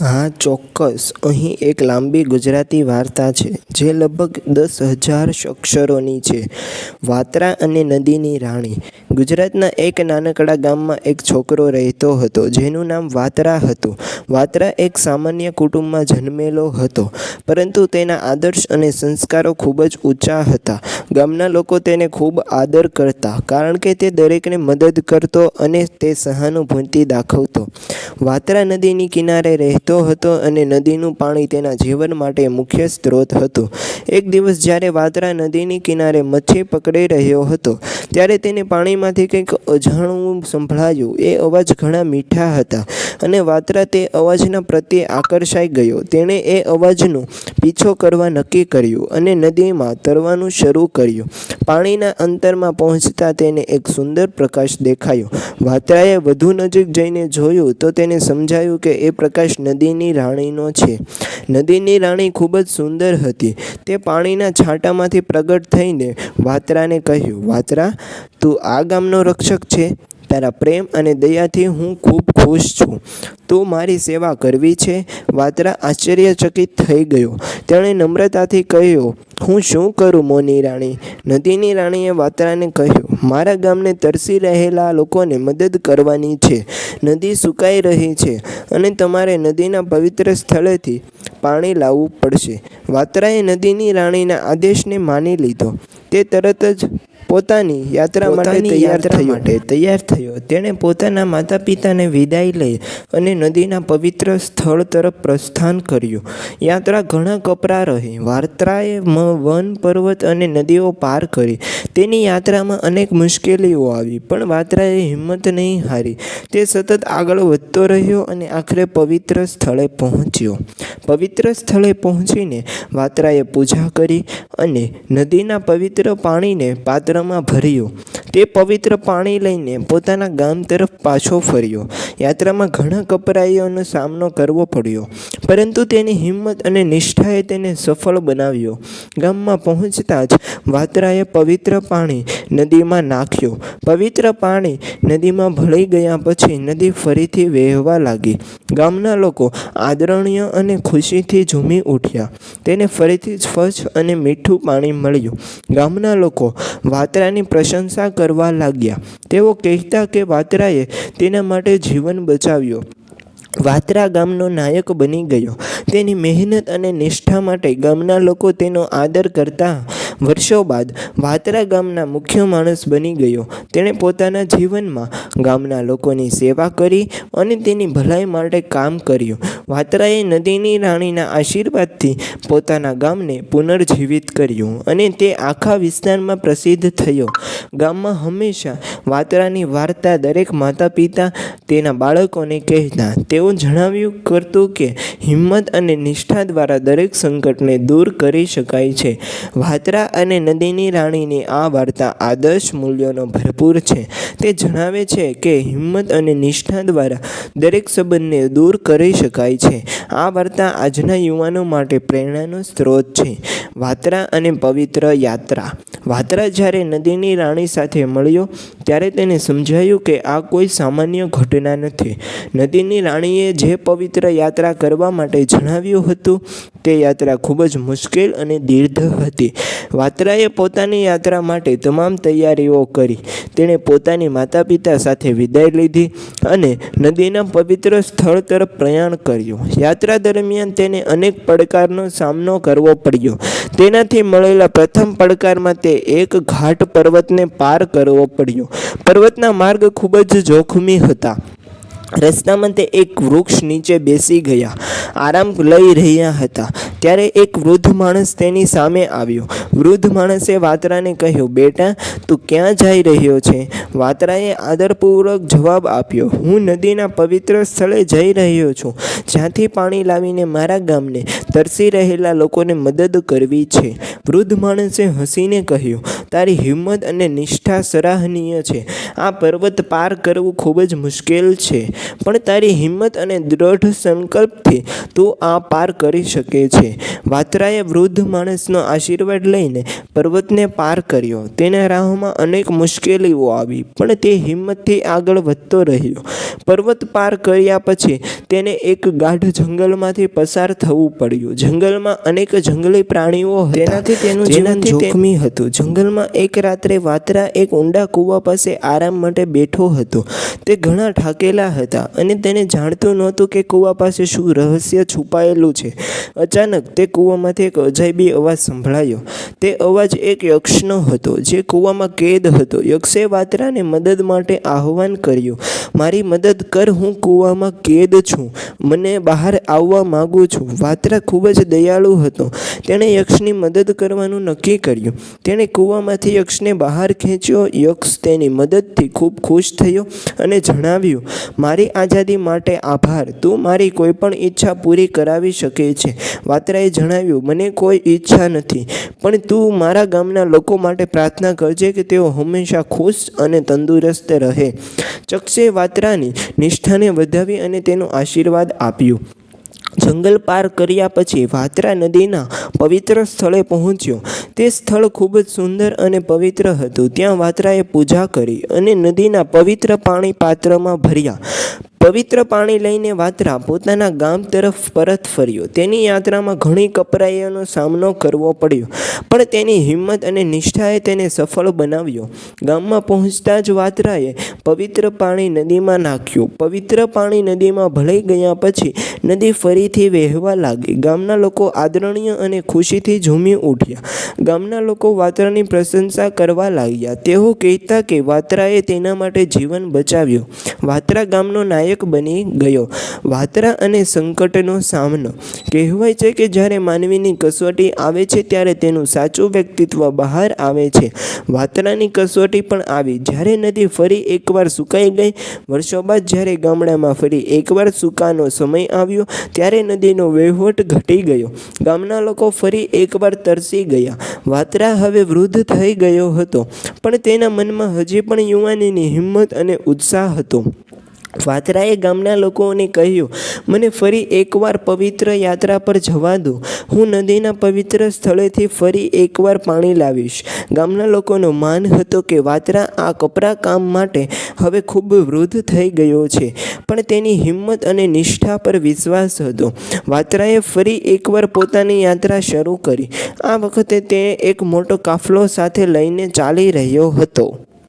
હા, ચોક્કસ. અહીં એક લાંબી ગુજરાતી વાર્તા છે, જે લગભગ દસ હજાર અક્ષરોની છે. વાત્રા અને નદીની રાણી. ગુજરાતના એક નાનકડા ગામમાં એક છોકરો રહેતો હતો, જેનું નામ વાત્રા હતું. વાત્રા એક સામાન્ય કુટુંબમાં જન્મેલો હતો, પરંતુ તેના આદર્શ અને સંસ્કારો ખૂબ જ ઊંચા હતા. ગામના લોકો તેને ખૂબ આદર કરતા, કારણ કે તે દરેકને મદદ કરતો અને તે સહાનુભૂતિ દાખવતો. વાત્રા નદીની કિનારે રહેતો હતો અને નદીનું પાણી તેના જીવન માટે મુખ્ય સ્ત્રોત હતું. એક દિવસ જ્યારે વાત્રા નદીની કિનારે મચ્છી પકડી રહ્યો હતો, ત્યારે તેને પાણીમાંથી કંઈક અજાણવું સંભળાયું. એ અવાજ ઘણા મીઠા હતા. અને વાત્રા તે અવાજના પ્રત્યે આકર્ષાઈ ગયો. તેણે એ અવાજનો પીછો કરવા નક્કી કર્યું અને નદીમાં તરવાનું શરૂ કર્યું. પાણીના અંતરમાં પહોંચતા તેને એક સુંદર પ્રકાશ દેખાયો. વાત્રાએ વધુ નજીક જઈને જોયું તો તેને સમજાયું કે એ પ્રકાશ નદીની રાણીનો છે. નદીની રાણી ખૂબ જ સુંદર હતી. તે પાણીના છાંટામાંથી પ્રગટ થઈને વાત્રાને કહ્યું, વાત્રા, તું આ ગામનો રક્ષક છે? તારા પ્રેમ અને દયાથી હું ખૂબ ખુશ છું. તું મારી સેવા કરવી છે? વાત્રા આશ્ચર્યચકિત થઈ ગયો. તેણે નમ્રતાથી કહ્યું, હું શું કરું મોની રાણી? નદીની રાણીએ વાત્રાને કહ્યું, મારા ગામને તરસી રહેલા લોકોને મદદ કરવાની છે. નદી સુકાઈ રહી છે અને તમારે નદીના પવિત્ર સ્થળેથી પાણી લાવવું પડશે. વાત્રાએ નદીની રાણીના આદેશને માની લીધો. તે તરત જ પોતાની યાત્રા માટે તૈયાર થયો. માટે તૈયાર થયો. તેણે પોતાના માતા પિતાને વિદાય લઈ અને નદીના પવિત્ર સ્થળ તરફ પ્રસ્થાન કર્યું. યાત્રા ઘણા કપરા રહી. વાર્ત્રાએ વન પર્વત અને નદીઓ પાર કરી. તેની યાત્રામાં અનેક મુશ્કેલીઓ આવી પણ વાત્રાએ હિંમત નહીં હારી. તે સતત આગળ વધતો રહ્યો અને આખરે પવિત્ર સ્થળે પહોંચ્યો. પવિત્ર સ્થળે પહોંચીને વાત્રાએ પૂજા કરી અને નદીના પવિત્ર પાણીને પાત્રમાં ભર્યું. તે પવિત્ર પાણી લઈને પોતાના ગામ તરફ પાછો ફર્યો. યાત્રામાં ઘણા કપરાઈઓનો સામનો કરવો પડ્યો. પરંતુ તેની હિંમત અને નિષ્ઠાએ તેને સફળ બનાવ્યો. ગામમાં પહોંચતા જ વાતરાએ પવિત્ર પાણી નદીમાં નાખ્યું. પવિત્ર પાણી નદીમાં ભળી ગયા પછી નદી ફરીથી વહેવા લાગી. ગામના લોકો આદરણીય અને ખુશીથી ઝૂમી ઉઠ્યા. તેને ફરીથી સ્વચ્છ અને મીઠું પાણી મળ્યું. ગામના લોકો વાત્રાની પ્રશંસા કરવા લાગ્યા. તેઓ કહેતા કે વાત્રાએ તેના માટે જીવન બચાવ્યું. વાત્રા ગામનો નાયક બની ગયો. તેની મહેનત અને નિષ્ઠા માટે ગામના લોકો તેનો આદર કરતા વર્ષો બાદ વાતરા ગામના મુખ્ય માણસ બની ગયો. તેણે પોતાના જીવનમાં ગામના લોકોની સેવા કરી અને તેની ભલાઈ માટે કામ કર્યું. વાત્રાએ નદીની રાણીના આશીર્વાદથી પોતાના ગામને પુનર્જીવિત કર્યું અને તે આખા વિસ્તારમાં પ્રસિદ્ધ થયો. ગામમાં હંમેશા વાત્રાની વાર્તા દરેક માતા પિતા તેના બાળકોને કહેતા. તેઓ જણાવ્યું કરતું કે, હિંમત અને નિષ્ઠા દ્વારા દરેક સંકટને દૂર કરી શકાય છે. વાત્રા અને નદીની રાણીની આ વાર્તા આદર્શ મૂલ્યોનો ભરપૂર છે. તે જણાવે છે કે હિંમત અને નિષ્ઠા દ્વારા દરેક સંબંધને દૂર કરી શકાય છે. આ વાર્તા આજના યુવાનો માટે પ્રેરણાનો સ્ત્રોત છે. વાત્રા અને પવિત્ર યાત્રા. વાત્રા જ્યારે નદીની રાણી સાથે મળ્યો, ત્યારે તેને સમજાયું કે આ કોઈ સામાન્ય ઘટના નથી. નદીની રાણીએ જે પવિત્ર યાત્રા કરવા માટે જણાવ્યું હતું, તે યાત્રા ખૂબ જ મુશ્કેલ અને દીર્ઘ હતી. વાત્રાએ પોતાની યાત્રા માટે તમામ તૈયારીઓ કરી. તેણે પોતાની માતા પિતા સાથે વિદાય લીધી અને નદીના પવિત્ર સ્થળ તરફ પ્રયાણ કર્યું. યાત્રા દરમિયાન તેને અનેક પડકારનો સામનો કરવો પડ્યો. તેનાથી મળેલા પ્રથમ પડકારમાં તે એક ઘાટ પર્વતને પાર કરવો પડ્યો. પર્વતના માર્ગ ખૂબ જ જોખમી હતા. રસ્તામાં તે એક વૃક્ષ નીચે બેસી ગયા. આરામ લઈ રહ્યા હતા. ત્યારે એક વૃદ્ધ માણસ તેની સામે આવ્યો. વૃદ્ધ માણસે વાતરાને કહ્યું, બેટા, તું ક્યાં જઈ રહ્યો છે? વાતરાએ આદરપૂર્વક જવાબ આપ્યો, હું નદીના પવિત્ર સ્થળે જઈ રહ્યો છું. જ્યાંથી પાણી લાવીને મારા ગામને તરસી રહેલા લોકોને મદદ કરવી છે. વૃદ્ધ માણસે હસીને કહ્યું તારી હિંમત અને નિષ્ઠા સરાહનીય છે. આ પર્વત પાર કરવું ખૂબ જ મુશ્કેલ છે પણ તારી હિંમત અને દ્રઢ સંકલ્પથી તું આ પાર કરી શકે છે. વાત્રાએ વૃદ્ધ માણસનો આશીર્વાદ લઈને પર્વતને પાર કર્યો. તેના રાહમાં અનેક મુશ્કેલીઓ આવી પણ તે હિંમતથી આગળ વધતો રહ્યો. પર્વત પાર કર્યા પછી તેને એક ગાઢ જંગલમાંથી પસાર થવું પડ્યું. જંગલમાં અનેક જંગલી પ્રાણીઓ તેનાથી તેનું જીવન જોખમી હતું. જંગલમાં એક રાત્રે વાત્રા એક ઊંડા કૂવા પાસે આરામ માટે બેઠો હતો. તે ઘણા ઠાકેલા હતા અને તેને જાણતું નહોતું કે કૂવા પાસે શું રહસ્ય છુપાયેલું છે. અચાનક તે કૂવામાંથી એક અજાયબી અવાજ સંભળાયો. તે અવાજ એક યક્ષનો હતો જે કૂવામાં કેદ હતો. યક્ષે વાત્રાને મદદ માટે આહવાન કર્યું, મારી મદદ કર, હું કૂવામાં કેદ છું. મને બહાર આવવા માગું છું. વાત્રા ખૂબ જ દયાળુ હતો. તેણે યક્ષની મદદ કરવાનું નક્કી કર્યું. તેણે કૂવામાંથી યક્ષને બહાર ખેંચ્યો. યક્ષ તેની મદદથી ખૂબ ખુશ થયો અને જણાવ્યું, મારી આઝાદી માટે આભાર. તું મારી કોઈ પણ ઈચ્છા પૂરી કરાવી શકે છે. વાત્રાએ જણાવ્યું, મને કોઈ ઈચ્છા નથી, પણ તું મારા ગામના લોકો માટે પ્રાર્થના કરજે કે તેઓ હંમેશા ખુશ અને તંદુરસ્ત રહે. ચક્ષે વાત્રાની નિષ્ઠાને વધાવી અને તેનો આશીર્વાદ આપ્યું. જંગલ પાર કર્યા પછી વાત્રા નદીના પવિત્ર સ્થળે પહોંચ્યો. તે સ્થળ ખૂબ જ સુંદર અને પવિત્ર હતું. ત્યાં વાત્રાએ પૂજા કરી અને નદીના પવિત્ર પાણી પાત્રમાં ભર્યા. પવિત્ર પાણી લઈને વાત્રા પોતાના ગામ તરફ પરત ફર્યો. તેની યાત્રામાં ઘણી કપરાઈઓનો સામનો કરવો પડ્યો, પણ તેની હિંમત અને નિષ્ઠાએ તેને સફળ બનાવ્યો. ગામમાં પહોંચતા જ વાત્રાએ પવિત્ર પાણી નદીમાં નાખ્યું. પવિત્ર પાણી નદીમાં ભળી ગયા પછી નદી ફરીથી વહેવા લાગી. ગામના લોકો આદરણીય અને ખુશીથી ઝૂમી ઉઠ્યા. ગામના લોકો વાત્રાની પ્રશંસા કરવા લાગ્યા. તેઓ કહેતા કે વાત્રાએ તેના માટે જીવન બચાવ્યું. વાત્રા ગામનો નાયક બની ગયો. વાતરા અને સંકટનો સામનો. કહેવાય છે કે જ્યારે માનવીની કસોટી આવે છે, ત્યારે તેનું સાચું વ્યક્તિત્વ બહાર આવે છે. વાતરાની કસોટી પણ આવી. જ્યારે નદી ફરી એકવાર સુકાઈ ગઈ, વર્ષો બાદ જ્યારે ગામડામાં ફરી એકવાર સુકાનો સમય આવ્યો, ત્યારે નદીનો વહીવટ ઘટી ગયો. ગામના લોકો ફરી એકવાર તરસી ગયા. વાતરા હવે વૃદ્ધ થઈ ગયો હતો, પણ તેના મનમાં હજી પણ યુવાનીની હિંમત અને ઉત્સાહ હતો. વાત્રાએ ગામના લોકોને કહ્યું, મને ફરી એકવાર પવિત્ર યાત્રા પર જવા દો. હું નદીના પવિત્ર સ્થળેથી ફરી એકવાર પાણી લાવીશ. ગામના લોકોનો માન હતો કે વાતરા આ કપરા કામ માટે હવે ખૂબ વૃદ્ધ થઈ ગયો છે, પણ તેની હિંમત અને નિષ્ઠા પર વિશ્વાસ હતો. વાતરાએ ફરી એકવાર પોતાની યાત્રા શરૂ કરી. આ વખતે તે એક મોટો કાફલો સાથે લઈને ચાલી રહ્યો હતો.